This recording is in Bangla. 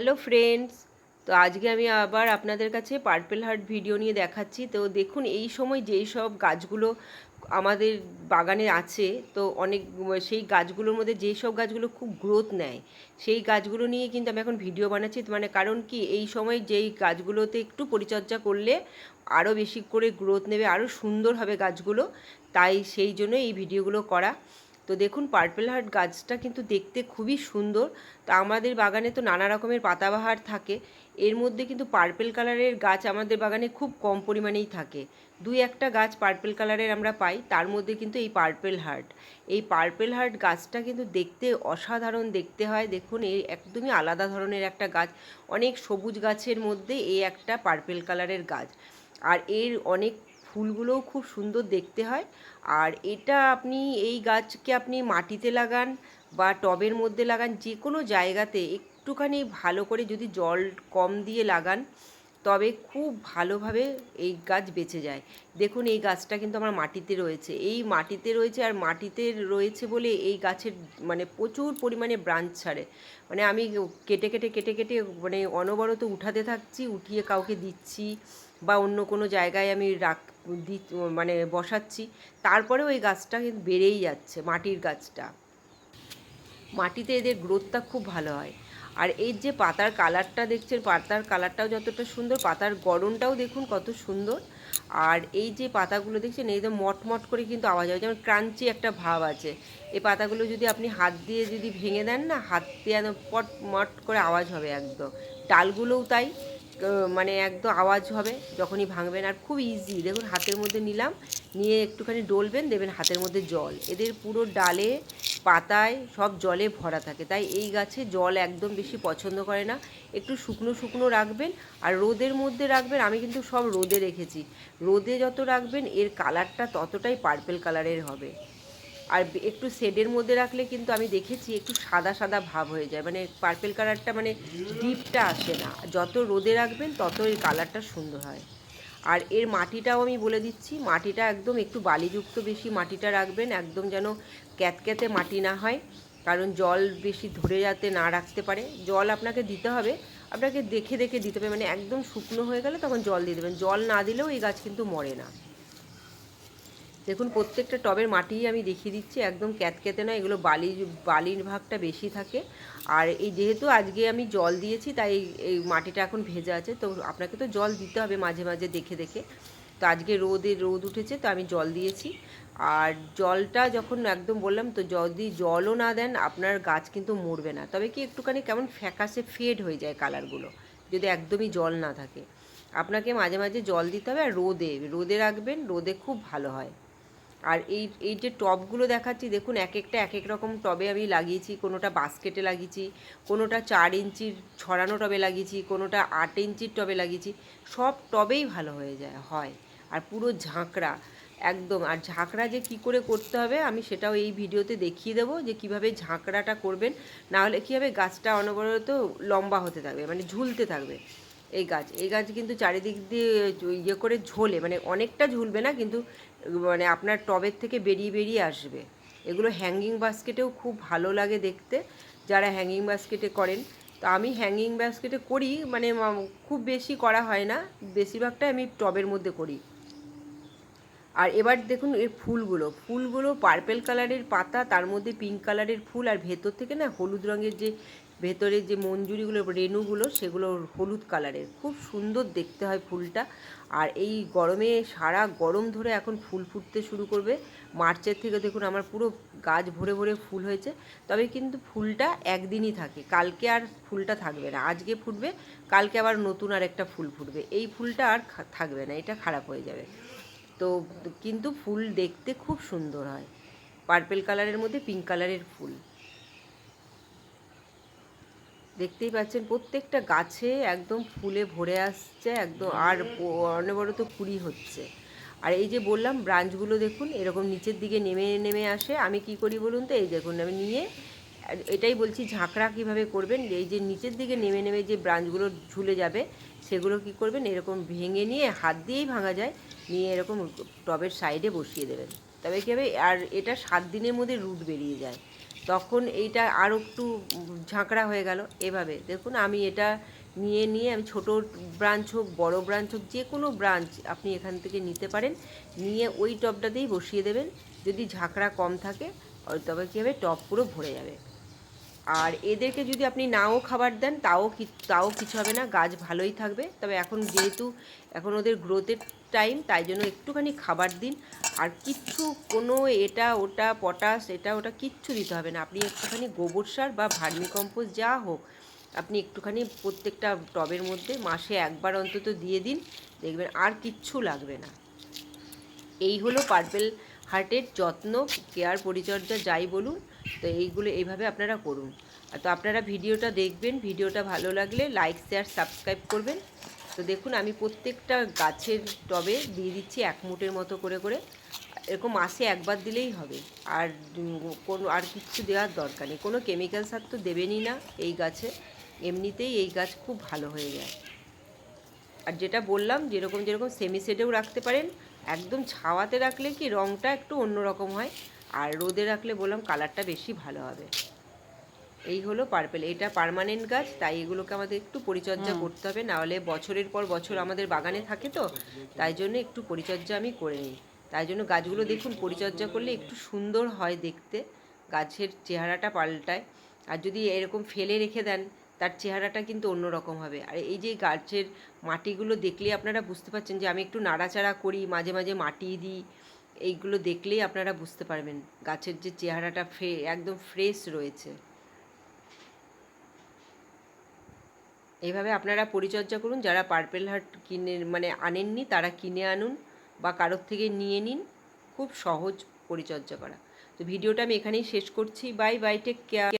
হ্যালো ফ্রেন্ডস তো আজকে আমি আবার আপনাদের কাছে পার্পেল হার্ট ভিডিও নিয়ে দেখাচ্ছি। তো দেখুন, এই সময় যেই সব গাছগুলো আমাদের বাগানে আছে, তো অনেক, সেই গাছগুলোর মধ্যে যেই সব গাছগুলো খুব গ্রোথ নেয়, সেই গাছগুলো নিয়ে কিন্তু আমি এখন ভিডিও বানাচ্ছি। মানে কারণ কি, এই সময় যেই গাছগুলোতে একটু পরিচর্যা করলে আরও বেশি করে গ্রোথ নেবে আরও সুন্দর হবে গাছগুলো। তাই সেই জন্য এই ভিডিওগুলো করা। তো দেখুন পার্পেল হার্ট গাছটা কিন্তু দেখতে খুবই সুন্দর। তা আমাদের বাগানে তো নানা রকমের পাতাবাহার থাকে। এর মধ্যে কিন্তু পার্পেল কালারের গাছ আমাদের বাগানে খুব কম পরিমাণেই থাকে। দুই একটা গাছ পার্পেল কালারের আমরা পাই, তার মধ্যে কিন্তু এই পার্পেল হার্ট এই পার্পেল হার্ট গাছটা কিন্তু দেখতে অসাধারণ দেখতে হয়। দেখুন এই একদমই আলাদা ধরনের একটা গাছ। অনেক সবুজ গাছের মধ্যে এই একটা পার্পেল কালারের গাছ। আর এর অনেক ফুলগুলোও খুব সুন্দর দেখতে হয়। আর এটা আপনি এই গাছকে আপনি মাটিতে লাগান বা টবের মধ্যে লাগান যে কোনো জায়গাতে একটুখানি ভালো করে যদি জল কম দিয়ে লাগান, তবে খুব ভালোভাবে এই গাছ বেঁচে যায়। দেখুন, এই গাছটা কিন্তু আমার মাটিতে রয়েছে। এই মাটিতে রয়েছে আর মাটিতে রয়েছে বলে এই গাছের মানে প্রচুর পরিমাণে ব্রাঞ্চ ছাড়ে। মানে আমি কেটে কেটে কেটে কেটে মানে অনবরত উঠাতে থাকছি, উঠিয়ে কাউকে দিচ্ছি বা অন্য কোনো জায়গায় আমি রাখ দি মানে বসাচ্ছি। তারপরেও এই গাছটা কিন্তু বেড়েই যাচ্ছে, মাটির গাছটা। মাটিতে এদের গ্রোথটা খুব ভালো হয়। আর এর যে পাতার কালারটা দেখছেন, পাতার কালারটাও যতটা সুন্দর, পাতার গরমটাও দেখুন কত সুন্দর। আর এই যে পাতাগুলো দেখছেন একদম মটমট করে কিন্তু আওয়াজ হয়, যেমন ক্রাঞ্চি একটা ভাব আছে। এই পাতাগুলো যদি আপনি হাত দিয়ে যদি ভেঙে দেন না, হাত দিয়ে পট মট করে আওয়াজ হবে একদম। ডালগুলোও তাই। মানে একদম আওয়াজ হবে, যখনই ভাঙবেন। আর খুব ইজি দেখুন হাতের মধ্যে নিলাম, নিয়ে একটুখানি ডলবেন, দেবেন হাতের মধ্যে জল। এদের পুরো ডালে, পাতায় সব জলে ভরা থাকে, তাই এই গাছে জল একদম বেশি পছন্দ করে না। একটু শুকনো শুকনো রাখবেন, আর রোদের মধ্যে রাখবেন, আমি কিন্তু সব রোদে রেখেছি। রোদে যত রাখবেন, এর কালারটা ততটাই পার্পেল কালারের হবে। আর একটু শেডের মধ্যে রাখলে কিন্তু আমি দেখেছি একটু সাদা সাদা ভাব হয়ে যায়। মানে পার্পেল কালারটা মানে ডিপটা আসে না। যত রোদে রাখবেন তত এই কালারটা সুন্দর হয়। আর এর মাটিটাও আমি বলে দিচ্ছি, মাটিটা একদম একটু বালিযুক্ত বেশি মাটিটা রাখবেন, একদম যেন ক্যাতক্যাতে মাটি না হয়। কারণ জল বেশি ধরে যাতে না রাখতে পারে। জল আপনাকে দিতে হবে, আপনাকে দেখে দেখে দিতে হবে। মানে একদম শুকনো হয়ে গেলে তখন জল দিয়ে দেবেন। জল না দিলেও এই গাছ কিন্তু মরে না। দেখুন, প্রত্যেকটা টবের মাটি আমি দেখিয়ে দিচ্ছি, একদম ক্যাতক্যাতে না এগুলো বালি, বালির ভাগটা বেশি থাকে। আর এই যেহেতু আজকে আমি জল দিয়েছি, তাই এই মাটিটা এখন ভেজা আছে, তো আপনাকে তো জল দিতে হবে মাঝে মাঝে দেখে দেখে। তো আজকে রোদে, রোদ উঠেছে, তো আমি জল দিয়েছি। আর জলটা যখন একদম বললাম, তো যদি জলও না দেন, আপনার গাছ কিন্তু মরবে না। তবে কি একটুখানি কেমন ফ্যাকাসে ফেড হয়ে যায় কালারগুলো, যদি একদমই জল না থাকে। আপনাকে মাঝে মাঝে জল দিতে হবে, আর রোদে রোদে রাখবেন, রোদে খুব ভালো হয়। আর এই এই যে টবগুলো দেখাচ্ছি, দেখুন এক একটা এক এক রকম টবে আমি লাগিয়েছি। কোনোটা বাস্কেটে লাগিয়েছি, কোনোটা চার ইঞ্চির ছড়ানো টবে লাগিয়েছি, কোনোটা আট ইঞ্চির টবে লাগিয়েছি। সব টবেই ভালো হয়ে যায়, হয়। আর পুরো ঝাঁকড়া, একদম। আর ঝাঁকড়া যে কি করে করতে হবে, আমি সেটাও এই ভিডিওতে দেখিয়ে দেবো যে কীভাবে ঝাঁকড়াটা করবেন। না হলে কী হবে, গাছটা অনবরত লম্বা হতে থাকবে মানে ঝুলতে থাকবে। এই গাছ এই গাছ কিন্তু চারিদিক দিয়ে ইয়ে করে ঝোলে মানে অনেকটা ঝুলবে না, কিন্তু মানে আপনার টবের থেকে বেরিয়ে বেরিয়ে আসবে। এগুলো হ্যাঙ্গিং বাস্কেটেও খুব ভালো লাগে দেখতে। যারা হ্যাঙ্গিং বাস্কেটে করেন, তো আমি হ্যাঙ্গিং বাস্কেটে করি মানে খুব বেশি করা হয় না। বেশিরভাগটাই আমি টবের মধ্যে করি। আর এবার দেখুন এর ফুলগুলো। ফুলগুলো পার্পেল কালারের পাতা, তার মধ্যে পিঙ্ক কালারের ফুল, আর ভেতর থেকে না হলুদ রঙের যে ভেতরে যে মঞ্জুরিগুলো, রেণুগুলো, সেগুলো হলুদ কালারের। খুব সুন্দর দেখতে হয় ফুলটা। আর এই গরমে সারা গরম ধরে এখন ফুল ফুটতে শুরু করবে। মার্চের থেকে দেখুন আমার পুরো গাছ ভরে ভরে ফুল হয়েছে। তবে কিন্তু ফুলটা একদিনই থাকে। কালকে আর ফুলটা থাকবে না। আজকে ফুটবে, কালকে আবার নতুন আর একটা ফুল ফুটবে। এই ফুলটা আর থাকবে না। এটা খারাপ হয়ে যাবে। তো কিন্তু ফুল দেখতে খুব সুন্দর হয়। পার্পেল কালারের মধ্যে পিঙ্ক কালারের ফুল। দেখতেই পাচ্ছেন প্রত্যেকটা গাছে একদম ফুলে ভরে আসছে, একদম আর অনবরত কুড়ি হচ্ছে। আর এই যে বললাম, ব্রাঞ্চগুলো দেখুন, এরকম নিচের দিকে নেমে নেমে আসে। আমি কি করি বলুন তো? এই দেখুন, আমি নিয়ে এটাই বলছি, ঝাঁকড়া কীভাবে করবেন? এই যে নিচের দিকে নেমে নেমে যে ব্রাঞ্চগুলো ঝুলে যাবে, সেগুলো কি করবেন? এরকম ভেঙে নিয়ে, হাত দিয়েই ভাঙা যায়। নিয়ে এরকম টবের সাইডে বসিয়ে দেবেন। তবে কী হবে? আর এটা সাত দিনের মধ্যে রুট বেরিয়ে যায়। তখন এইটা আরও একটু ঝাঁকড়া হয়ে গেল এভাবে। দেখুন, আমি এটা নিয়ে নিয়ে আমি ছোটো ব্রাঞ্চ হোক, বড়ো ব্রাঞ্চ হোক, যে কোনো ব্রাঞ্চ আপনি এখান থেকে নিতে পারেন। নিয়ে ওই টপটাতেই বসিয়ে দেবেন। যদি ঝাঁকড়া কম থাকে তবে কী হবে? টপ পুরো ভরে যাবে। আর এদেরকে যদি আপনি নাও খাবার দেন, তাও কি, তাও কিছু হবে না, গাছ ভালোই থাকবে। তবে এখন যেহেতু, এখন ওদের গ্রোথের টাইম তাই জন্য একটুখানি খাবার দিন। আর কিচ্ছু কোনো এটা, ওটা পটাশ এটা, ওটা কিচ্ছু দিতে হবে না। আপনি একটুখানি গোবর সার বা ভার্মি কম্পোস্ট যা হোক, আপনি একটুখানি প্রত্যেকটা টবের মধ্যে মাসে একবার অন্তত দিয়ে দিন। দেখবেন আর কিচ্ছু লাগবে না। এই হলো পার্পেল হার্টের যত্ন, কেয়ার, পরিচর্যা যাই বলুন, তো এইগুলো এইভাবে আপনারা করুন। তো আপনারা ভিডিওটা দেখবেন, ভিডিওটা ভালো লাগলে লাইক শেয়ার সাবস্ক্রাইব করবেন। তো দেখুন, আমি প্রত্যেকটা গাছের টবে দিয়ে দিচ্ছি এক মুটের মতো করে করে। এরকম মাসে একবার দিলেই হবে। আর কোনো, আর কিছু দেওয়ার দরকার নেই। কোনো কেমিক্যাল সার তো দেবেনই না এই গাছে। এমনিতেই এই গাছ খুব ভালো হয়ে যায়। আর যেটা বললাম যেরকম যেরকম সেমি শেডেও রাখতে পারেন একদম ছাওয়াতে রাখলে কি রঙটা একটু অন্যরকম হয়। আর রোদে রাখলে বললাম কালারটা বেশি ভালো হবে। এই হলো পার্পেল এটা পার্মানেন্ট গাছ তাই এগুলোকে আমাদের একটু পরিচর্যা করতে হবে। নাহলে বছরের পর বছর আমাদের বাগানে থাকে তো তাই জন্য একটু পরিচর্যা আমি করে নিই। তাই জন্য গাছগুলো দেখুন পরিচর্যা করলে একটু সুন্দর হয় দেখতে গাছের চেহারাটা পাল্টায়। আর যদি এরকম ফেলে রেখে দেন তার চেহারাটা কিন্তু অন্যরকম হবে। আর এই যে গাছের মাটিগুলো দেখলে আপনারা বুঝতে পারছেন যে আমি একটু নাড়াচাড়া করি, মাঝে মাঝে মাটি দিই, এইগুলো দেখলেই আপনারা বুঝতে পারবেন গাছের যে চেহারাটা ফ্রে একদম ফ্রেশ রয়েছে। এইভাবে আপনারা পরিচর্যা করুন, যারা পার্পেল হার্ট কিনে মানে আনেননি তারা কিনে আনুন বা কারোর থেকে নিয়ে নিন, খুব সহজ পরিচর্যা করা। তো ভিডিওটা আমি এখানেই শেষ করছি। Bye bye take care